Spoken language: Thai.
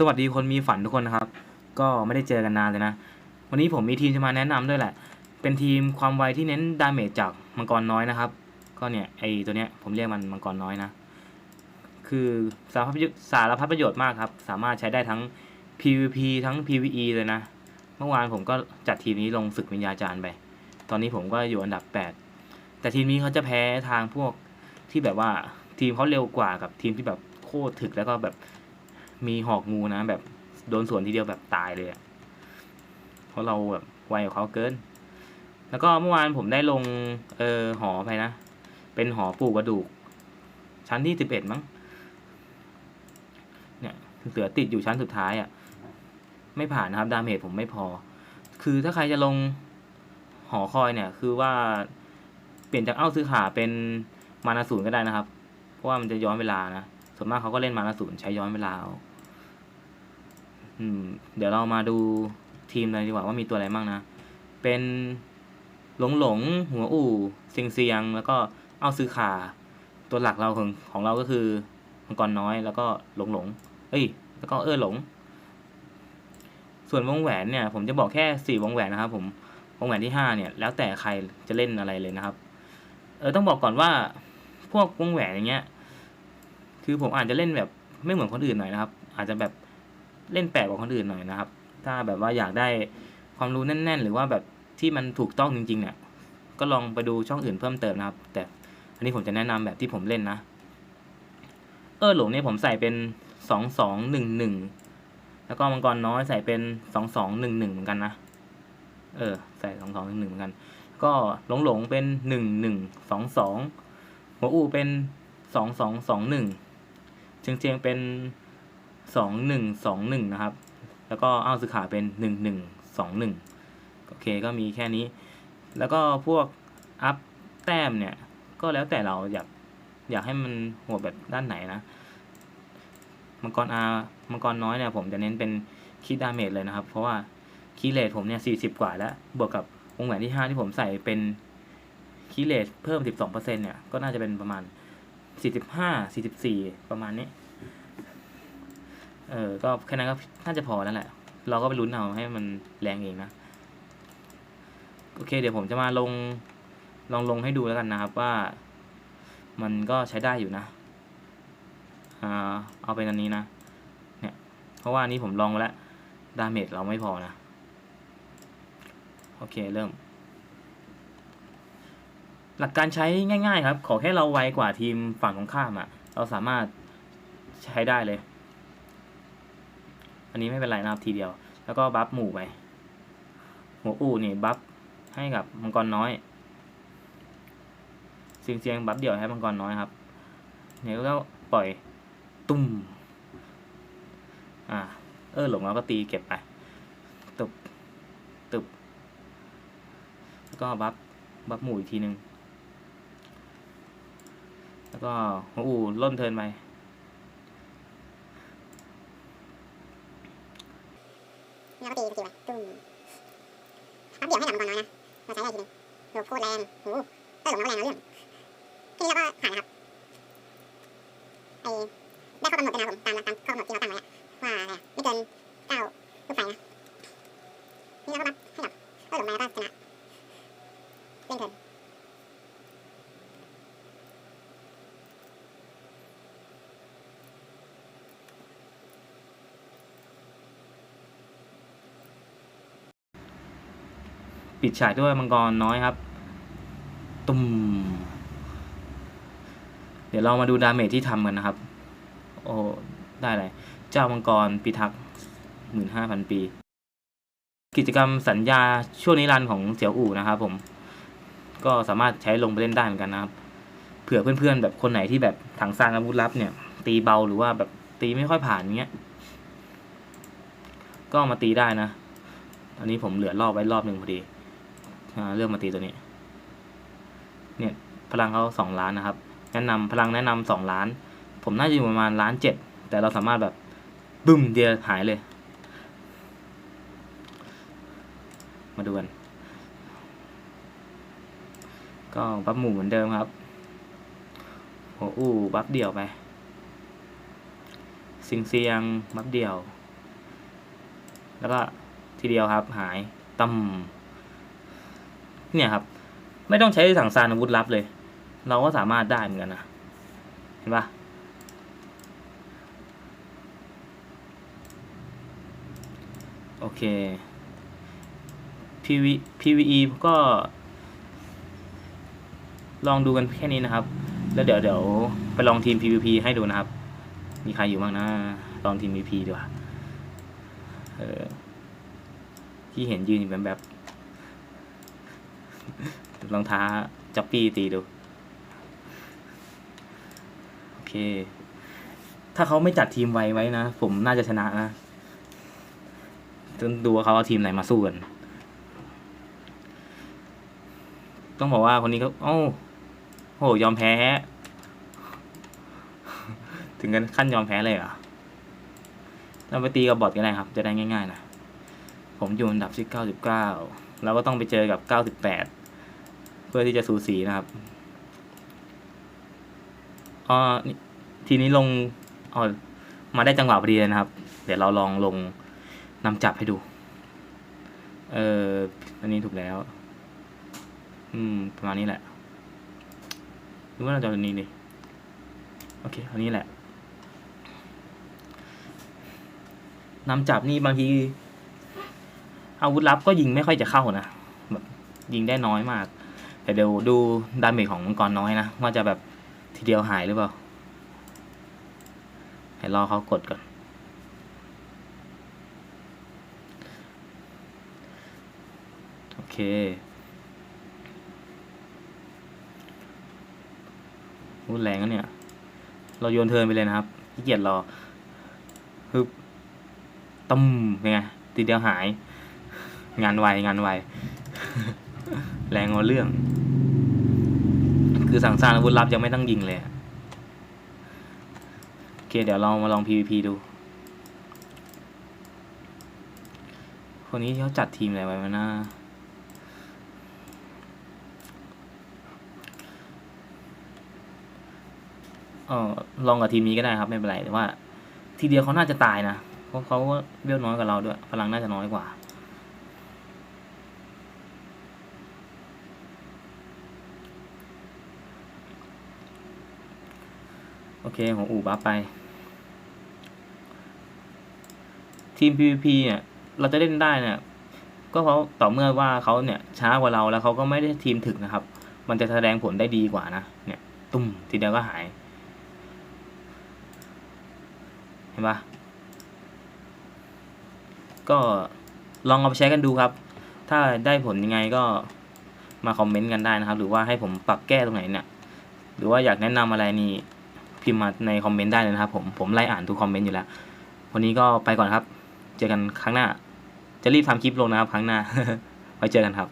สวัสดีคนมีฝันทุกคนนะครับ ก็ไม่ได้เจอกันนานเลยนะ วันนี้ผมมีทีมจะมาแนะนำด้วยแหละ เป็นทีมความไวที่เน้นดาเมจจากมังกรน้อยนะครับ ก็เนี่ยไอตัวเนี้ยผมเรียกมันมังกรน้อยนะ คือสารพัดประโยชน์สารพัดประโยชน์มากครับ สามารถใช้ได้ทั้ง PVP ทั้ง PVE เลยนะ เมื่อวานผมก็จัดทีมนี้ลงศึกวิญญาจารย์ไป ตอนนี้ผมก็อยู่อันดับ 8 แต่ทีมนี้เขาจะแพ้ทางพวกที่แบบว่าทีมเขาเร็วกว่ากับทีมที่แบบโคตรถึกแล้วก็แบบ มีหอกงูนะแบบโดนสวนทีเดียวแบบตายเลยอะเพราะเราแบบไวกว่าเขาเกิน แล้วก็เมื่อวานผมได้ลงเออหอไปนะ เป็นหอปลูกกระดูก ชั้นที่สิบเอ็ดมั้ง เนี่ยเหลือติดอยู่ชั้นสุดท้ายอะ่ะ ไม่ผ่านนะครับ ดาเมจผมไม่พอ คือถ้าใครจะลงหอคอยเนี่ย คือว่าเปลี่ยนจากเอ้าซื้อขาเป็นมานาศูนย์ก็ได้นะครับ เพราะว่ามันจะย้อนเวลานะ ส่วนมากเขาก็เล่นมานาศูนย์ใช้ย้อนเวลาเอาเดี๋ยวเรามาดูทีมเลยดีกว่าว่ามีตัวอะไรบ้างนะ เป็นหลงหลง หัวอู่เซียงเซียง แล้วก็เอาซื้อขา ตัวหลักเราของของเราก็คือมังกรน้อยแล้วก็หลงหลง เอ้ย แล้วก็เออหลง ส่วนวงแหวนเนี่ย ผมจะบอกแค่สี่วงแหวนนะครับ ผมวงแหวนที่ห้าเนี่ย แล้วแต่ใครจะเล่นอะไรเลยนะครับ เออต้องบอกก่อนว่าพวกวงแหวนอย่างเงี้ย คือผมอาจจะเล่นแบบไม่เหมือนคนอื่นหน่อยนะครับ อาจจะแบบเล่นแปลกกว่าคนอื่นหน่อยนะครับ ถ้าแบบว่าอยากได้ความรู้แน่น ๆ หรือว่าแบบที่มันถูกต้องจริงๆเนี่ยก็ลองไปดูช่องอื่นเพิ่มเติมนะครับ แต่อันนี้ผมจะแนะนำแบบที่ผมเล่นนะ เออหลงเนี่ยผมใส่เป็นสองสองหนึ่งหนึ่งแล้วก็มังกรน้อยใส่เป็นสองสองหนึ่งหนึ่งเหมือนกันนะ เออ ใส่สองสองหนึ่งหนึ่งเหมือนกัน ก็หลงหลงเป็นหนึ่งหนึ่งสองสองหัวอูเป็นสองสองสองหนึ่ง เชียงเชียงเป็นสองหนึ่งสองหนึ่งนะครับ แล้วก็อ้าวสึขาเป็นหนึ่งหนึ่งสองหนึ่งโอเคก็มีแค่นี้ แล้วก็พวกอัพแต้มเนี่ยก็แล้วแต่เราอยากอยากให้มันโหดแบบด้านไหนนะ มังกรอามังกรน้อยเนี่ยผมจะเน้นเป็นคีดดาเมจเลยนะครับ เพราะว่าคีเลทผมเนี่ยสี่สิบกว่าแล้ว บวกกับวงแหวนที่ห้าที่ผมใส่เป็นคีเลทเพิ่มสิบสองเปอร์เซ็นเนี่ยก็น่าจะเป็นประมาณ สี่สิบห้าสี่สิบสี่ประมาณนี้ เออ ก็แค่นั้นก็น่าจะพอแล้วแหละ เราก็ไปลุ้นเอาให้มันแรงเองนะ โอเค เดี๋ยวผมจะมาลง ลองลงให้ดูแล้วกันนะครับว่า มันก็ใช้ได้อยู่นะอ่าเอาเป็นอันนี้นะ เนี่ย เพราะว่าอันนี้ผมลองมาแล้ว ดาเมจเราไม่พอนะ โอเค เริ่ม หลักการใช้ง่าย ๆ ครับ ขอแค่เราไวกว่าทีมฝั่งตรงข้ามอะ่ะ เราสามารถใช้ได้เลย อันนี้ไม่เป็นไรนะครับทีเดียว แล้วก็บัฟหมู่ไป หัวอู่นี่บัฟให้กับมังกรน้อยเสียงเสียงบัฟเดี่ยวให้มังกรน้อยครับเนี่ยก็ปล่อยตุ้ม อ่า เออหลงแล้วก็ตีเก็บไปตึบตึบแล้วก็บัฟบัฟหมู่อีกทีหนึ่ง แล้วก็หัวอู่ล่นเทินไปแล้วก็ตีสกิลไปตุ้มปั๊บเดียวให้หนังมังกรน้อยนะเราใช้ได้ทีนึงโหลบโคตรแรงโอ้โหถ้หลงแล้วแรงเอาเรื่องทีนี้เราก็ผ่านนะครับไอ้ได้ข้อกำหนดกันนะผมตามตามข้อกำหนดที่เราตั้งไว้ว่าอะไรไม่เกินเก้าลูกไฟนะนี่เราก็รับให้กับก็หลงมาแล้วก็ชนะเล่นเทิน ปิดฉากด้วยมังกรน้อยครับ ตุ้มเดี๋ยวเรามาดูดาเมจที่ทำกันนะครับ โอ้ได้เลยเจ้ามังกรพิทักษ์หมื่นห้าพันปี กิจกรรมสัญญาช่วงนิรันดร์ของเสี่ยวอู่นะครับผม ก็สามารถใช้ลงไปเล่นได้เหมือนกันนะครับ เผื่อเพื่อนๆ แบบคนไหนที่แบบถังซางอาวุธลับเนี่ย ตีเบาหรือว่าแบบตีไม่ค่อยผ่านเงี้ย ก็มาตีได้นะ อันนี้ผมเหลือรอบไว้รอบหนึ่งพอดี เลือกมาตีตัวนี้ เนี่ยพลังเขาสองล้านนะครับ แนะนำพลังแนะนำสองล้าน ผมน่าจะอยู่ประมาณล้านเจ็ดแต่เราสามารถแบบบึ้มเดียวหายเลย มาดูกันก็บัฟหมู่เหมือนเดิมครับหัวอู้บัฟเดี่ยวไปสิงเซียงบัฟเดี่ยว แล้วก็ทีเดียวครับหายตั้ม เนี่ยครับ ไม่ต้องใช้สังสารอาวุธลับเลย เราก็สามารถได้เหมือนกันนะ เห็นปะโอเค PV PVE ก็ ลองดูกันแค่นี้นะครับ แล้วเดี๋ยวเดี๋ยวไปลองทีม PVP ให้ดูนะครับ มีใครอยู่บ้างนะ ลองทีม PVP ดีกว่า เออที่เห็นยืนอยู่แบบแบบ ลองท้าจับปี้ตีดู โอเค ถ้าเขาไม่จัดทีมไวไว้นะ ผมน่าจะชนะนะต้องดูว่าเขาเอาทีมไหนมาสู้กันต้องบอกว่าคนนี้เขาโอ้โห ยอมแพ้ ถึงกันขั้นยอมแพ้เลยเหรอเราไปตีกับบอทกันได้ครับ จะได้ง่ายๆนะ ผมอยู่อันดับที่เก้าสิบเก้าเราก็ต้องไปเจอกับเก้าสิบแปด พื่อที่จะสูสีนะครับอ๋อทีนี้ลงอ๋อมาได้จังหวะพอดีนะครับ เดี๋ยวเราลองลงนำจับให้ดู เอออันนี้ถูกแล้ว อืม ประมาณนี้แหละหรือว่าเราจะนนี้ดิโอเคอันนี้แหละนำจับนี่บางทีอาวุธลับก็ยิงไม่ค่อยจะเข้านะแบบยิงได้น้อยมาก แต่เดี๋ยวดูดาเมจของมังกรน้อยนะ ว่าจะแบบทีเดียวหายหรือเปล่าให้รอเขากดก่อน โอเค รุนแรงนะเนี่ย เราโยนเทินไปเลยนะครับขี้เกียจรอฮึบตุ้มเป็นไงทีเดียวหาย งานไวงานไว แรงเอาเรื่อง คือสั่งสร้างอาวุธลับยังไม่ต้องยิงเลยโอเคเดี๋ยวเรามาลอง PVP ดูคนนี้เขาจัดทีมอะไรไว้มานะเออลองกับทีมนี้ก็ได้ครับไม่เป็นไรแต่ว่า ทีเดียวเขาน่าจะตายนะเพราะเขาเวลน้อยกว่าเราด้วยพลังน่าจะน้อยกว่า เคของอู่บัฟไป ทีม PVP เนี่ย เราจะเล่นได้เนี่ย ก็เพราะต่อเมื่อว่าเขาเนี่ยช้ากว่าเราแล้วเขาก็ไม่ได้ทีมถึกนะครับ มันจะแสดงผลได้ดีกว่านะ เนี่ย ตุ้มทีเดียวก็หาย เห็นปะก็ลองเอาไปใช้กันดูครับ ถ้าได้ผลยังไงก็มาคอมเมนต์กันได้นะครับ หรือว่าให้ผมปรับแก้ตรงไหนเนี่ย หรือว่าอยากแนะนำอะไรนี่ พิมพ์มาในคอมเมนต์ได้เลยนะครับผมผมไล่อ่านทุกคอมเมนต์อยู่แล้ว วันนี้ก็ไปก่อนครับ เจอกันครั้งหน้า จะรีบทำคลิปลงนะครับครั้งหน้าไว้เจอกันครับ